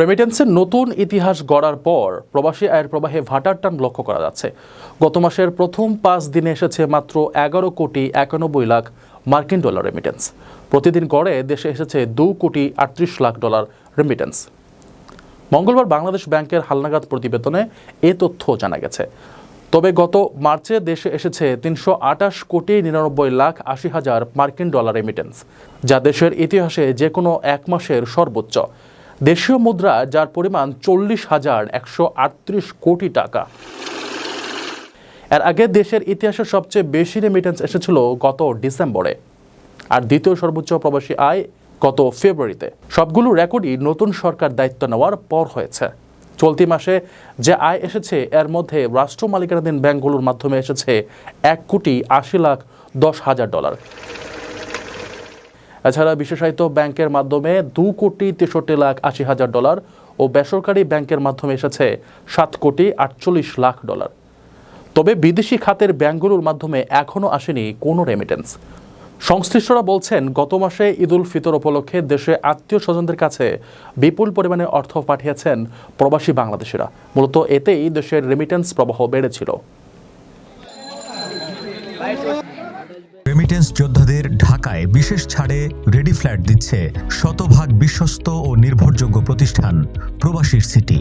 রেমিটেন্সের নতুন ইতিহাস গড়ার পর প্রবাসী আয়ের প্রবাহে ভাটার টান লক্ষ্য করা যাচ্ছে। গত মাসের প্রথম পাঁচ দিনে এসেছে মাত্র এগারো কোটি একানব্বই লাখ মার্কিন ডলার রেমিটেন্স প্রতিদিন গড়ে দেশে এসেছে দু কোটি আটত্রিশ লাখ ডলার রেমিটেন্স মঙ্গলবার বাংলাদেশ ব্যাংকের হালনাগাদ প্রতিবেদনে এ তথ্য জানা গেছে। তবে গত মার্চে দেশে এসেছে তিনশো আটাশ কোটি নিরানব্বই লাখ আশি হাজার মার্কিন ডলার রেমিটেন্স যা দেশের ইতিহাসে যে কোনো এক মাসের সর্বোচ্চ। দেশীয় মুদ্রা, যার পরিমাণ চল্লিশ হাজার একশো আটত্রিশ কোটি টাকা। এর আগে দেশের ইতিহাসে সবচেয়ে বেশি রেমিটেন্স এসেছিল গত ডিসেম্বরে। আর দ্বিতীয় সর্বোচ্চ প্রবাসী আয় গত ফেব্রুয়ারিতে। সবগুলো রেকর্ডই নতুন সরকার দায়িত্ব নেওয়ার পর হয়েছে। চলতি মাসে যে আয় এসেছে, এর মধ্যে রাষ্ট্র মালিকানাধীন ব্যাংকগুলোর মাধ্যমে এসেছে এক কোটি আশি লাখ দশ হাজার ডলার। এছাড়া বিশেষায়িত ব্যাংকের মাধ্যমে দু কোটি তেষট্টি লাখ আশি হাজার ডলার ও বেসরকারি ব্যাংকের মাধ্যমে এসেছে সাত কোটি আটচল্লিশ লাখ ডলার। তবে বিদেশি খাতের ব্যাংকগুলোর মাধ্যমে এখনও আসেনি কোনো রেমিটেন্স সংশ্লিষ্টরা বলছেন, গত মাসে ঈদুল ফিতর উপলক্ষে দেশে আত্মীয় স্বজনদের কাছে বিপুল পরিমাণে অর্থ পাঠিয়েছেন প্রবাসী বাংলাদেশিরা। মূলত এতেই দেশের রেমিটেন্স প্রবাহ বেড়েছিল। রেমিটেন্স যোদ্ধাদের ঢাকায় বিশেষ ছাড়ে রেডি ফ্ল্যাট দিচ্ছে শতভাগ বিশ্বস্ত ও নির্ভরযোগ্য প্রতিষ্ঠান প্রবাসীর সিটি